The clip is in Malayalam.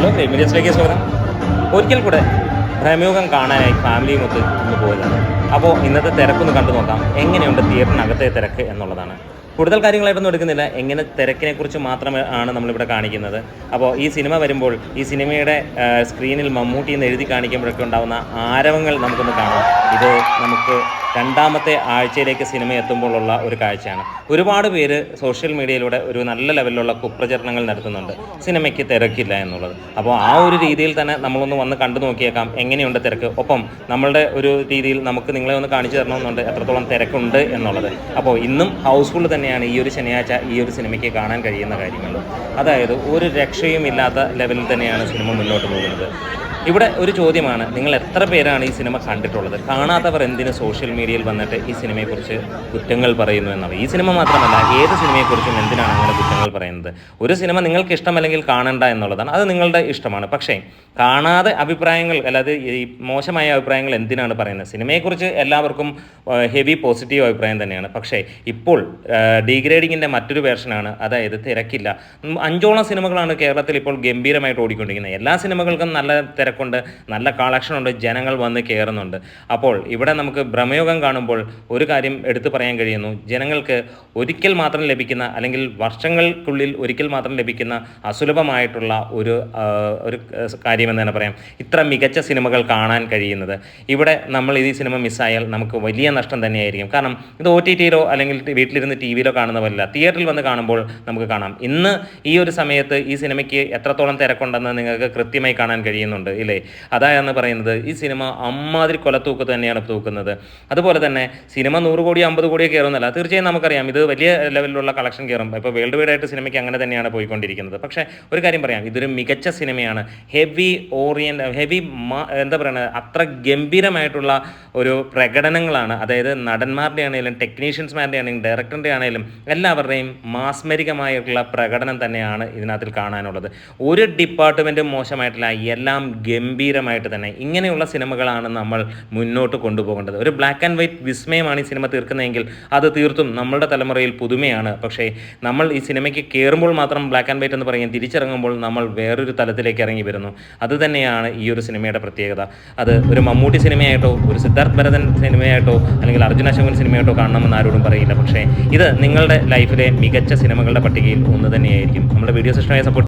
ഹലോ മീഡിയസിലേക്ക് സ്വാഗതം. ഒരിക്കൽ കൂടെ പ്രമുഖം കാണാനായി ഫാമിലിയും ഒത്ത് ഒന്ന് പോയതാണ്. അപ്പോൾ ഇന്നത്തെ തിരക്കൊന്ന് കണ്ടു നോക്കാം എങ്ങനെയുണ്ട് തിയേറ്ററിനകത്തെ തിരക്ക് എന്നുള്ളതാണ്. കൂടുതൽ കാര്യങ്ങളായിട്ടൊന്നും എടുക്കുന്നില്ല. എങ്ങനെ തിരക്കിനെ കുറിച്ച് മാത്രമേ ആണ് നമ്മളിവിടെ കാണിക്കുന്നത്. അപ്പോൾ ഈ സിനിമ വരുമ്പോൾ ഈ സിനിമയുടെ സ്ക്രീനിൽ മമ്മൂട്ടി എന്ന് എഴുതി കാണിക്കുമ്പോഴൊക്കെ ഉണ്ടാകുന്ന ആരവങ്ങൾ നമുക്കൊന്ന് കാണാം. ഇത് നമുക്ക് രണ്ടാമത്തെ ആഴ്ചയിലേക്ക് സിനിമ എത്തുമ്പോഴുള്ള ഒരു കാഴ്ചയാണ്. ഒരുപാട് പേര് സോഷ്യൽ മീഡിയയിലൂടെ ഒരു നല്ല ലെവലിലുള്ള കുപ്രചരണങ്ങൾ നടത്തുന്നുണ്ട്. സിനിമയ്ക്ക് തിരക്കില്ല എന്നുള്ളത്. അപ്പോൾ ആ ഒരു രീതിയിൽ തന്നെ നമ്മളൊന്ന് വന്ന് കണ്ടു നോക്കിയേക്കാം. എങ്ങനെയുണ്ട് തിരക്ക്? ഒപ്പം നമ്മളുടെ ഒരു രീതിയിൽ നമുക്ക് നിങ്ങളെ ഒന്ന് കാണിച്ചു തരണമെന്നുണ്ട്. എത്രത്തോളം തിരക്കുണ്ട് എന്നുള്ളത്. അപ്പോൾ ഇന്നും ഹൗസ്ഫുൾ തന്നെയാണ് ഈ ഒരു ശനിയാഴ്ച ഈ ഒരു സിനിമയ്ക്ക് കാണാൻ കഴിയുന്ന കാര്യങ്ങൾ അതായത് ഒരു രക്ഷയും ഇല്ലാത്ത ലെവലിൽ തന്നെയാണ് സിനിമ മുന്നോട്ട് പോകുന്നത്. ഇവിടെ ഒരു ചോദ്യമാണ്. നിങ്ങൾ എത്ര പേരാണ് ഈ സിനിമ കണ്ടിട്ടുള്ളത്? കാണാത്തവർ എന്തിന് സോഷ്യൽ മീഡിയയിൽ വന്നിട്ട് ഈ സിനിമയെക്കുറിച്ച് കുറ്റങ്ങൾ പറയുന്നു എന്നാണ്? ഈ സിനിമ മാത്രമല്ല ഏത് സിനിമയെക്കുറിച്ചും എന്തിനാണ് അങ്ങനെ കുറ്റങ്ങൾ പറയുന്നത്? ഒരു സിനിമ നിങ്ങൾക്ക് ഇഷ്ടമല്ലെങ്കിൽ കാണണ്ട എന്നുള്ളതാണ്. അത് നിങ്ങളുടെ ഇഷ്ടമാണ്. പക്ഷേ കാണാതെ അഭിപ്രായങ്ങൾ അല്ലാതെ ഈ മോശമായ അഭിപ്രായങ്ങൾ എന്തിനാണ് പറയുന്നത്? സിനിമയെക്കുറിച്ച് എല്ലാവർക്കും ഹെവി പോസിറ്റീവ് അഭിപ്രായം തന്നെയാണ്. പക്ഷേ ഇപ്പോൾ ഡീഗ്രേഡിങ്ങിന്റെ മറ്റൊരു വേർഷനാണ്. അതായത് തിരക്കില്ല. അഞ്ചോളം സിനിമകളാണ് കേരളത്തിൽ ഇപ്പോൾ ഗംഭീരമായിട്ട് ഓടിക്കൊണ്ടിരിക്കുന്നത്. എല്ലാ സിനിമകൾക്കും നല്ല തിരക്കുണ്ട് നല്ല കളക്ഷൻ ഉണ്ട് ജനങ്ങൾ വന്ന് കയറുന്നുണ്ട് അപ്പോൾ ഇവിടെ നമുക്ക് ഭ്രമയോഗം കാണുമ്പോൾ ഒരു കാര്യം എടുത്തു പറയാൻ കഴിയുന്നു. ജനങ്ങൾക്ക് ഒരിക്കൽ മാത്രം ലഭിക്കുന്ന അല്ലെങ്കിൽ വർഷങ്ങൾക്കുള്ളിൽ ഒരിക്കൽ മാത്രം ലഭിക്കുന്ന അസുലഭമായിട്ടുള്ള ഒരു ഒരു കാര്യമെന്ന് തന്നെ പറയാം. ഇത്ര മികച്ച സിനിമകൾ കാണാൻ കഴിയുന്നത്. ഇവിടെ നമ്മൾ ഈ സിനിമ മിസ്സായാൽ നമുക്ക് വലിയ നഷ്ടം തന്നെയായിരിക്കും. കാരണം ഇത് ഒ ടി ടിയിലോ അല്ലെങ്കിൽ വീട്ടിലിരുന്ന് ടി വിയിലോ കാണുന്ന പോലെയല്ല തിയേറ്ററിൽ വന്ന് കാണുമ്പോൾ നമുക്ക് കാണാം. ഇന്ന് ഈ ഒരു സമയത്ത് ഈ സിനിമയ്ക്ക് എത്രത്തോളം തിരക്കുണ്ടെന്ന് നിങ്ങൾക്ക് കൃത്യമായി കാണാൻ കഴിയുന്നുണ്ട്. ഇല്ലേ? അതായെന്ന് പറയുന്നത്? ഈ സിനിമ അമ്മാതിരി കൊലത്തൂക്ക് തന്നെയാണ് തൂക്കുന്നത്. അതുപോലെ തന്നെ സിനിമ നൂറ് കോടി അമ്പത് കോടിയോ കയറുന്നല്ല തീർച്ചയായും നമുക്കറിയാം ഇത് വലിയ ലെവലിലുള്ള കളക്ഷൻ കയറും. ഇപ്പോൾ വേൾഡ് വൈഡ് ആയിട്ട് സിനിമയ്ക്ക് അങ്ങനെ തന്നെയാണ് പോയിക്കൊണ്ടിരിക്കുന്നത്. പക്ഷേ ഒരു കാര്യം പറയാം ഇതൊരു മികച്ച സിനിമയാണ്. ഹെവി ഓറിയന്റ് ഹെവി എന്താ പറയുക അത്ര ഗംഭീരമായിട്ടുള്ള ഒരു പ്രകടനങ്ങളാണ്. അതായത് നടന്മാരുടെ ആണെങ്കിലും ടെക്നീഷ്യൻസ്മാരുടെ ആണെങ്കിലും ഡയറക്ടറിന്റെ ആണെങ്കിലും എല്ലാവരുടെയും മാസ്മരികമായിട്ടുള്ള പ്രകടനം തന്നെയാണ് ഇതിനകത്തിൽ കാണാനുള്ളത്. ഒരു ഡിപ്പാർട്ട്മെന്റും മോശമായിട്ടില്ല എല്ലാം ഗംഭീരമായിട്ട് തന്നെ ഇങ്ങനെയുള്ള സിനിമകളാണ് നമ്മൾ മുന്നോട്ട് കൊണ്ടുപോകേണ്ടത്. ഒരു ബ്ലാക്ക് ആൻഡ് വൈറ്റ് വിസ്മയമാണ് ഈ സിനിമ തീർക്കുന്നതെങ്കിൽ അത് തീർത്തും നമ്മളുടെ തലമുറയിൽ പുതുമയാണ്. പക്ഷേ നമ്മൾ ഈ സിനിമയ്ക്ക് കയറുമ്പോൾ മാത്രം ബ്ലാക്ക് ആൻഡ് വൈറ്റ് എന്ന് പറയും തിരിച്ചിറങ്ങുമ്പോൾ നമ്മൾ വേറൊരു തലത്തിലേക്ക് ഇറങ്ങി വരുന്നു. അത് തന്നെയാണ് ഈ ഒരു സിനിമയുടെ പ്രത്യേകത. അത് ഒരു മമ്മൂട്ടി സിനിമയായിട്ടോ ഒരു സിദ്ധാർത്ഥ് ഭരതൻ സിനിമയായിട്ടോ അല്ലെങ്കിൽ അർജുന ശങ്കൻ സിനിമയായിട്ടോ കാണണമെന്ന് ആരോടും പറയില്ല. പക്ഷേ ഇത് നിങ്ങളുടെ ലൈഫിലെ മികച്ച സിനിമകളുടെ പട്ടികയിൽ ഒന്ന് തന്നെയായിരിക്കും. നമ്മുടെ വീഡിയോ ഇഷ്ടമായ സപ്പോർട്ട്